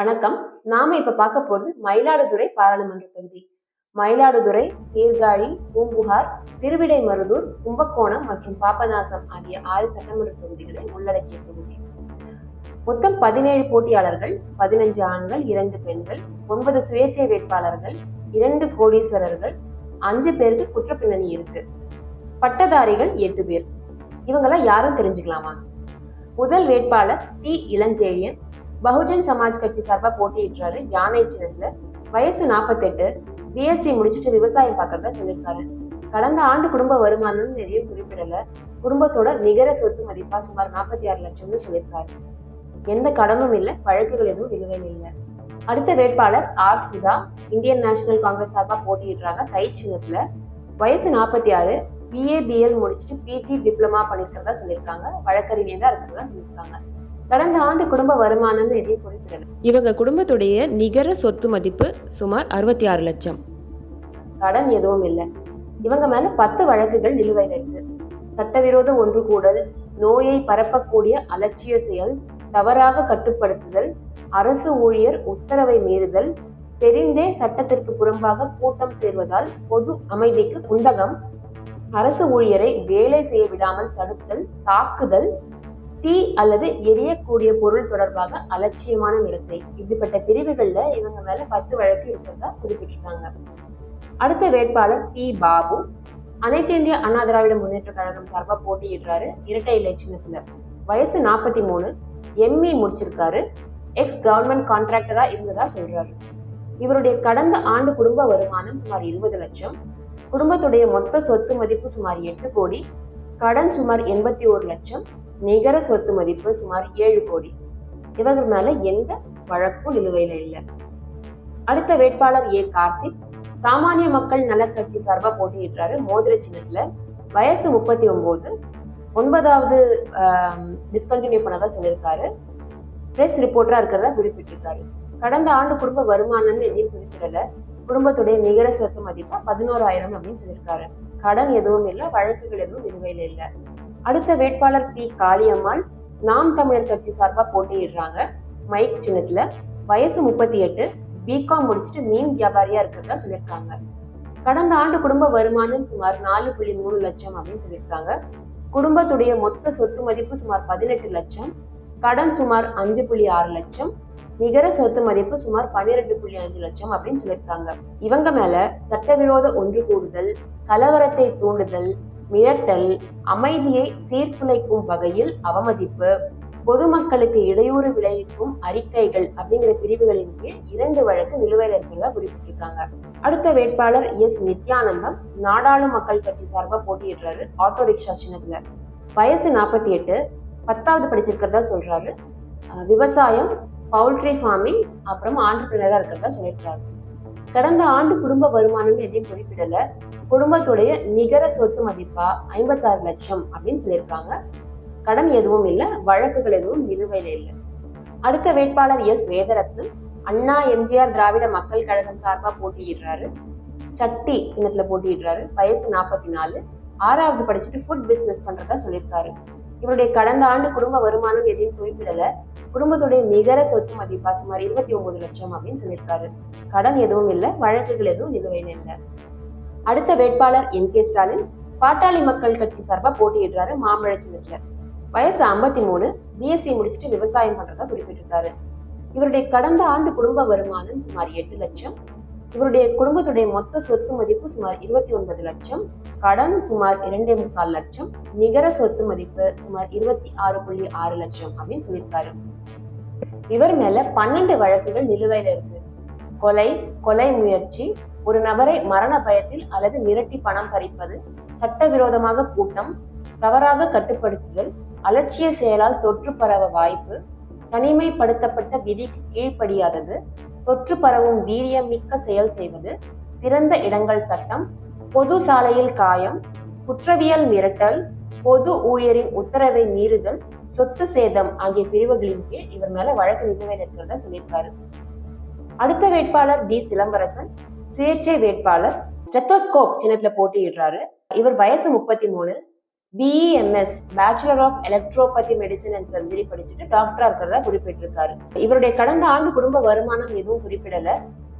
வணக்கம். நாம இப்ப பார்க்க போறது மயிலாடுதுறை பாராளுமன்ற தொகுதி. மயிலாடுதுறை சீர்காழி பூம்புகார் திருவிடைமருதூர் கும்பகோணம் மற்றும் பாபநாசம் ஆகிய ஆறு சட்டமன்ற தொகுதிகளை உள்ளடக்கிய தொகுதி. மொத்தம் பதினேழு போட்டியாளர்கள் பதினஞ்சு ஆண்கள் இரண்டு பெண்கள் ஒன்பது சுயேட்சை வேட்பாளர்கள் இரண்டு கோடீஸ்வரர்கள் அஞ்சு பேருக்கு குற்றப்பின்னணி இருக்கு. பட்டதாரிகள் எட்டு பேர். இவங்கெல்லாம் யாரும் தெரிஞ்சுக்கலாமா? முதல் வேட்பாளர் டி. இளஞ்செழியன் பகுஜன் சமாஜ் கட்சி சார்பாக போட்டியிடுறாரு யானை சின்னத்துல. வயசு நாற்பத்தெட்டு பிஎஸ்சி முடிச்சுட்டு விவசாயம் பார்க்கறதா சொல்லியிருக்காரு. கடந்த ஆண்டு குடும்ப வருமானம் எதையும் குறிப்பிடல. குடும்பத்தோட நிகர சொத்து மதிப்பா சுமார் நாற்பத்தி ஆறு லட்சம்னு சொல்லியிருக்காரு. எந்த கடனும் இல்லை வழக்குகள் எதுவும் நிலுவையில் இல்லை. அடுத்த வேட்பாளர் R Sudha Indian National Congress சார்பாக போட்டியிடுறாங்க கை சின்னத்துல. வயசு நாற்பத்தி ஆறு. பிஏபிஎல் முடிச்சுட்டு பிஜி டிப்ளமா பண்ணிருக்கிறதா சொல்லியிருக்காங்க. வழக்கறிஞர் தான் இருக்கிறதா சொல்லியிருக்காங்க. கடந்த ஆண்டு குடும்ப வருமானம் எதையும் குறிப்பிடல இவங்க குடும்பத்துடைய நிகர சொத்து மதிப்பு சுமார் அறுபத்தி ஆறு லட்சம். கடன் எதுவும் இல்லை. இவங்க மேல பத்து வழக்குகள் நிலுவையில் இருக்கு. சட்டவிரோத ஒன்று கூடல் நோயை பரப்பக்கூடிய அலட்சிய செயல் தவறாக கட்டுப்படுத்துதல் அரசு ஊழியர் உத்தரவை மீறுதல் தெரிந்தே சட்டத்திற்கு புறம்பாக கூட்டம் சேர்வதால் பொது அமைதிக்கு குண்டகம் அரசு ஊழியரை வேலை செய்ய விடாமல் தடுத்தல் தாக்குதல் தீ அல்லது எரியக்கூடிய பொருள் தொடர்பாக அலட்சியமான நடத்தை இப்படிப்பட்ட பிரிவுகள்ல இவங்க மேல பத்து வழக்கு இருக்கிறதா குறிப்பிட்டிருக்காங்க. அடுத்த வேட்பாளர் பி. பாபு. அனைத்து இந்திய அண்ணா திராவிட முன்னேற்ற கழகம் சார்பா போட்டியிடுறாரு இரட்டை இலை சின்னத்துல. வயசு நாற்பத்தி மூணு எம்இ முடிச்சிருக்காரு. எக்ஸ் கவர்மெண்ட் கான்ட்ராக்டரா இருந்ததா சொல்றாரு. இவருடைய கடந்த ஆண்டு குடும்ப வருமானம் சுமார் இருபது லட்சம். குடும்பத்துடைய மொத்த சொத்து மதிப்பு சுமார் எட்டு கோடி. கடன் சுமார் எண்பத்தி ஒரு லட்சம். நிகர சொத்து மதிப்பு சுமார் ஏழு கோடி. இவர்கள் மேல எந்த வழக்கும் நிலுவையில இல்லை. அடுத்த வேட்பாளர் ஏ. கார்த்திக் சாமானிய மக்கள் நலக்கட்சி சார்பா போட்டியிடுறாரு மோதிர சின்னத்துல. வயசு முப்பத்தி ஒன்பது ஒன்பதாவது டிஸ்கண்டினியூ பண்ணதா சொல்லியிருக்காரு. பிரஸ் ரிப்போர்ட்டரா இருக்கிறதா குறிப்பிட்டிருக்காரு. கடந்த ஆண்டு குடும்ப வருமானம்னு எதையும் குறிப்பிடல. குடும்பத்துடைய நிகர சொத்து மதிப்பா பதினோராயிரம் அப்படின்னு சொல்லியிருக்காரு. கடன் எதுவும் இல்லை வழக்குகள் எதுவும் நிலுவையில இல்லை. அடுத்த வேட்பாளர் பி. காளியம்மாள் நாம் தமிழர் கட்சி சார்பாக போட்டியிடுறாங்க. மைக் சின்னத்துல வயசு முப்பத்தி எட்டு பிகாம் முடிச்சுட்டு மீன் வியாபாரியா இருக்கிறதா சொல்லியிருக்காங்க. கடந்த ஆண்டு குடும்ப வருமானம் சுமார் நாலு புள்ளி மூணு லட்சம் அப்படின்னு சொல்லியிருக்காங்க. குடும்பத்துடைய மொத்த சொத்து மதிப்பு சுமார் பதினெட்டு லட்சம். கடன் சுமார் அஞ்சு புள்ளி ஆறு லட்சம். நிகர சொத்து மதிப்பு சுமார் பன்னிரெண்டு புள்ளி அஞ்சு லட்சம் அப்படின்னு சொல்லியிருக்காங்க. இவங்க மேல சட்டவிரோத ஒன்று கூடுதல் கலவரத்தை தூண்டுதல் மிரட்டல் அமைதியை சீர்குலைக்கும் வகையில் அவமதிப்பு பொதுமக்களுக்கு இடையூறு விளைவிக்கும் அறிக்கைகள் அப்படிங்கிற பிரிவுகளின் கீழ் இரண்டு வழக்கு நிலுவையில் இருக்கிறதா குறிப்பிட்டிருக்காங்க. அடுத்த வேட்பாளர் எஸ். நித்யானந்தம் நாடாளு மக்கள் கட்சி சார்பாக போட்டியிடுறாரு ஆட்டோ ரிக்ஷா சின்னத்துல. வயசு நாற்பத்தி எட்டு பத்தாவது படிச்சிருக்கிறதா சொல்றாரு. விவசாயம் பவுல்ட்ரி ஃபார்மிங் அப்புறம் ஆண்டர்பிரினரா இருக்கிறதா சொல்லியிருக்காரு. கடந்த ஆண்டு குடும்ப வருமானம் எதையும் குறிப்பிடல. குடும்பத்துடைய நிகர சொத்து மதிப்பா ஐம்பத்தாறு லட்சம் அப்படின்னு சொல்லியிருக்காங்க. கடன் எதுவும் இல்லை வழக்குகள் எதுவும் நிலுவையில் இல்லை. அடுத்த வேட்பாளர் எஸ் வேதரத்னம் அண்ணா எம்ஜிஆர் திராவிட மக்கள் கழகம் சார்பா போட்டியிடுறாரு. சட்டி சின்னத்துல போட்டியிடுறாரு வயசு நாற்பத்தி நாலு ஆறாவது படிச்சுட்டு ஃபுட் பிசினஸ் பண்றதா சொல்லியிருக்காரு. இவருடைய கடந்த ஆண்டு குடும்ப வருமானம் எதையும் குறிப்பிடல. குடும்பத்துடைய நிகர சொத்து மதிப்பா சுமார் இருபத்தி ஒன்பது லட்சம் அப்படின்னு சொல்லியிருக்காரு. கடன் எதுவும் இல்லை வழக்குகள் எதுவும் நிலுவையில் இல்லை. அடுத்த வேட்பாளர் என் கே ஸ்டாலின் பாட்டாளி மக்கள் கட்சி சார்பாக போட்டியிடுறாரு மாம்பழ வயசு ஐம்பத்தி மூணு பிஎஸ்சி முடிச்சுட்டு விவசாயம் பண்றதா குறிப்பிட்டிருக்காரு. இவருடைய கடந்த ஆண்டு குடும்ப வருமானம் சுமார் எட்டு லட்சம். இவருடைய குடும்பத்துடைய மொத்த சொத்து மதிப்பு சுமார் இருபத்தி ஒன்பது லட்சம். கடன் சுமார் இரண்டே முக்கால் லட்சம். நிகர சொத்து மதிப்பு சுமார் இருபத்தி ஆறு புள்ளி ஆறு லட்சம் அப்படின்னு சொல்லியிருக்காரு. இவர் மேல பன்னெண்டு வழக்குகள் நிலுவையில இருக்கு. கொலை கொலை முயற்சி ஒரு நபரை மரண பயத்தில் அல்லது மிரட்டி பணம் பறிப்பது சட்டவிரோதமாக கூட்டம் தவறாக கட்டுப்படுத்துதல் அலட்சிய செயலால் தொற்று பரவ வாய்ப்பு தனிமைப்படுத்தப்பட்ட விதிக்கு கீழ்ப்படியாதது தொற்று பரவும் வீரியமிக்க செயல் செய்வது திறந்த இடங்கள் சட்டம் பொது சாலையில் காயம் குற்றவியல் மிரட்டல் பொது ஊழியரின் உத்தரவை மீறுதல் சொத்து சேதம் ஆகிய பிரிவுகளின் கீழ் இவர் மேல வழக்கு நிலுவையில் இருக்கிறதா சொல்லியிருக்காரு. அடுத்த வேட்பாளர் டி சிலம்பரசன் சுயேட்சை வேட்பாளர் ஸ்டெத்தோஸ்கோப் சின்னத்துல போட்டியிடுறாரு. இவர் வயசு முப்பத்தி மூணு BEMS bachelor of electropathy medicine and surgery படிச்சுட்டு டாக்டரா இருக்கிறதா குறிப்பிட்டிருக்காரு. இவருடைய கடந்த ஆண்டு குடும்ப வருமானம் எதுவும் குறிப்பிடல.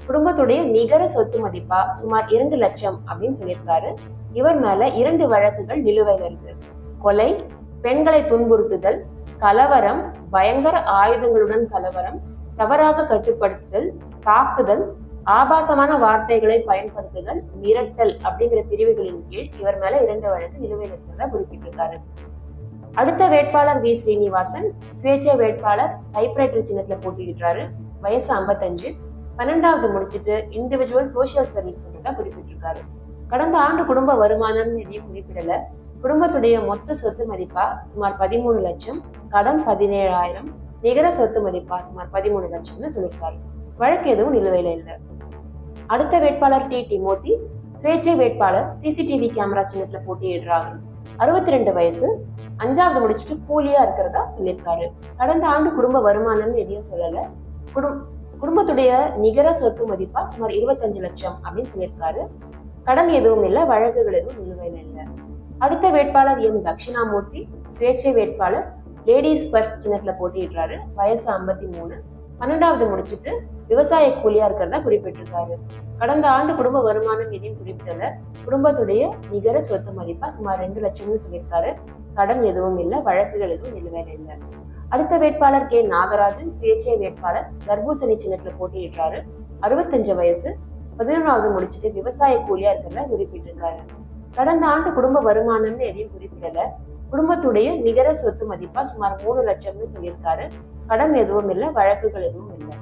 குடும்பத்துடைய நிகர சொத்து மதிப்பா சுமார் இரண்டு லட்சம் அப்படின்னு சொல்லியிருக்காரு. இவர் மேல இரண்டு வழக்குகள் நிலுவையில் இருக்கு. கொலை பெண்களை துன்புறுத்துதல் கலவரம் பயங்கர ஆயுதங்களுடன் கலவரம் தவறாக கட்டுப்படுத்துதல் தாக்குதல் ஆபாசமான வார்த்தைகளை பயன்படுத்துதல் மிரட்டல் அப்படிங்கிற பிரிவுகளின் கீழ் இவர் மேல இரண்டு வழக்கு நிலுவையில் இருக்கிறதா குறிப்பிட்டிருக்காரு. அடுத்த வேட்பாளர் வி ஸ்ரீனிவாசன் சுயேட்சை வேட்பாளர் டைப்ரைட்டர் சின்னத்துல போட்டியிடுறாரு. வயசு 55 பன்னெண்டாவது முடிச்சிட்டு இண்டிவிஜுவல் சோசியல் சர்வீஸ் பண்றதா குறிப்பிட்டிருக்காரு. கடந்த ஆண்டு குடும்ப வருமானம் எதையும் குறிப்பிடல. குடும்பத்துடைய மொத்த சொத்து மதிப்பா சுமார் பதிமூணு லட்சம் கடன் பதினேழாயிரம் நிகர சொத்து மதிப்பா சுமார் பதிமூணு லட்சம்னு சொல்லியிருக்காரு. வழக்கு எதுவும் நிலுவையில இல்லை. அடுத்த வேட்பாளர் டி டிமோத்தி சுயேட்சை வேட்பாளர் சிசிடிவி கேமரா சின்னத்துல போட்டியிடுறாங்க அறுபத்தி ரெண்டு வயசு அஞ்சாவது முடிச்சுட்டு கூலியா இருக்கிறதா சொல்லியிருக்காரு. கடந்த ஆண்டு குடும்ப வருமானம் எதையும் சொல்லல. குடும் குடும்பத்துடைய நிகர சொத்து மதிப்பா சுமார் இருபத்தஞ்சு லட்சம் அப்படின்னு சொல்லியிருக்காரு. கடன் எதுவும் இல்லை வழக்குகள் எதுவும் நிலுவையில் இல்லை. அடுத்த வேட்பாளர் எம். தட்சிணாமூர்த்தி சுயேட்சை வேட்பாளர் லேடிஸ் பர்ஸ் சின்னத்துல போட்டியிடுறாரு. வயசு ஐம்பத்தி மூணு பன்னெண்டாவது முடிச்சுட்டு விவசாய கூலியா இருக்கிறதா குறிப்பிட்டிருக்காரு. கடந்த ஆண்டு குடும்ப வருமானம் எதையும் குறிப்பிடல குடும்பத்துடைய நிகர சொத்து மதிப்பா சுமார் ரெண்டு லட்சம்னு சொல்லியிருக்காரு. கடன் எதுவும் இல்லை வழக்குகள் எதுவும் நிலுவையில் இல்லை. அடுத்த வேட்பாளர் கே. நாகராஜன் சுயேட்சை வேட்பாளர் தர்பூசணி சின்னத்துல போட்டியிடுறாரு. அறுபத்தஞ்சு வயசு பதினொன்றாவது முடிச்சுட்டு விவசாய கூலியா இருக்கிறதா குறிப்பிட்டிருக்காரு. கடந்த ஆண்டு குடும்ப வருமானம்னு எதையும் குறிப்பிடல. குடும்பத்துடைய நிகர சொத்து மதிப்பா சுமார் மூணு லட்சம்னு சொல்லியிருக்காரு. கடன் எதுவும் இல்லை வழக்குகள் எதுவும் இல்லை.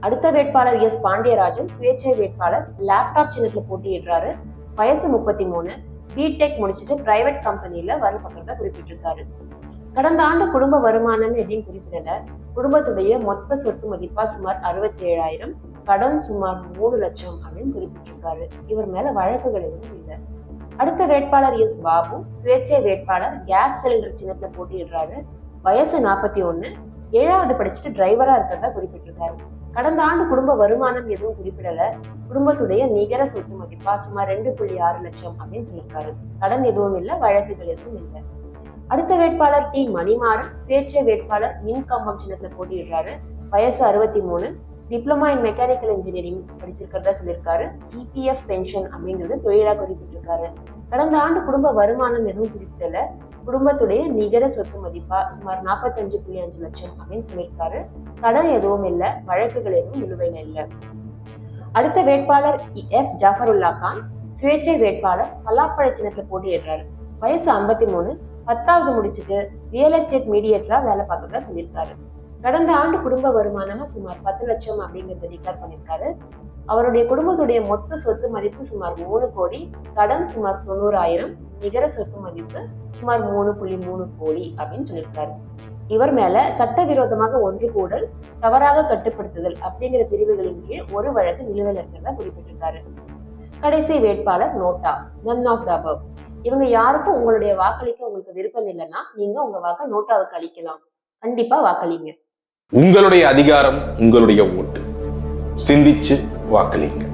அடுத்த வேட்பாளர் எஸ் பாண்டியராஜன் சுயேட்சை வேட்பாளர் லேப்டாப் சின்னத்துல போட்டியிடுறாரு. வயசு முப்பத்தி மூணு பிடெக் முடிச்சுட்டு பிரைவேட் கம்பெனியில வரும் பக்கத்தை குறிப்பிட்டிருக்காரு. கடந்த ஆண்டு குடும்ப வருமானம் எதையும் குறிப்பிடல. குடும்பத்துடைய மொத்த சொத்து மதிப்பா சுமார் அறுபத்தி ஏழாயிரம் கடன் சுமார் மூணு லட்சம் அப்படின்னு குறிப்பிட்டிருக்காரு. இவர் மேல வழக்குகள் எதுவும் இல்லை. அடுத்த வேட்பாளர் எஸ் பாபு சுயேட்சை வேட்பாளர் கேஸ் சிலிண்டர் சின்னத்துல போட்டியிடுறாரு. வயசு நாற்பத்தி ஒண்ணு ஏழாவது படிச்சுட்டு டிரைவரா இருக்கிறதா குறிப்பிட்டிருக்காரு. கடந்த ஆண்டு குடும்ப வருமானம் எதுவும் குறிப்பிடல. குடும்பத்துடைய நிகர சொத்து மதிப்பா சுமார் ரெண்டு புள்ளி ஆறு லட்சம் அப்படின்னு சொல்லியிருக்காரு. கடன் எதுவும் இல்லை வழக்குகள் எதுவும் இல்லை. அடுத்த வேட்பாளர் டி மணிமாறன் சுயேட்சை வேட்பாளர் மின் கம்பம் சின்னத்துல போட்டியிடுறாரு. வயசு அறுபத்தி மூணு. டிப்ளமா இன் மெக்கானிக்கல் இன்ஜினியரிங் படிச்சிருக்கிறதா சொல்லியிருக்காரு. இபிஎஃப் பென்ஷன் அப்படிங்கிறது தொழிலாக குறிப்பிட்டிருக்காரு. கடந்த ஆண்டு குடும்ப வருமானம் எதுவும் குறிப்பிடல. குடும்பத்துடைய நிகர சொத்து மதிப்பா சுமார் நாற்பத்தஞ்சு புள்ளி அஞ்சு லட்சம் அப்படின்னு சொல்லியிருக்காரு. கடன் எதுவும் இல்லை வழக்குகள் எதுவும் நிலுவையில் இல்லை. அடுத்த வேட்பாளர் எஃப் ஜாஃபருல்லா கான் சுயேட்சை வேட்பாளர் பல்லாப்பழ சின்னத்துல போட்டியிடுறாரு. வயசு ஐம்பத்தி மூணு பத்தாவது முடிச்சுட்டு ரியல் எஸ்டேட் மீடியேட்டரா வேலை பார்க்கறதா சொல்லியிருக்காரு. கடந்த ஆண்டு குடும்ப வருமானமா சுமார் பத்து லட்சம் அப்படிங்கிறத டிக்ளேர் பண்ணியிருக்காரு. அவருடைய குடும்பத்துடைய மொத்த சொத்து மதிப்பு சுமார் மூணு கோடி கடன் சுமார் தொண்ணூறாயிரம் நிகர சொத்து மதிப்பு சுமார் மூணு புள்ளி மூணு கோடி அப்படின்னு சொல்லியிருக்காரு. இவர் மேல சட்டவிரோதமாக ஒன்று கூடல் தவறாக கட்டுப்படுத்துதல் அப்படிங்கிற பிரிவுகளின் கீழ் ஒரு வழக்கு நிலுவையில் இருக்கிறதா குறிப்பிட்டிருக்காரு. கடைசி வேட்பாளர் NOTA none of the above இவங்க யாருக்கும் உங்களுடைய வாக்களிக்க உங்களுக்கு விருப்பம் இல்லைன்னா நீங்க உங்க வாக்க நோட்டாவுக்கு அளிக்கலாம். கண்டிப்பா வாக்களிங்க. உங்களுடைய அதிகாரம் உங்களுடைய ஓட்டு. சிந்திச்சு வாக்களிங்க.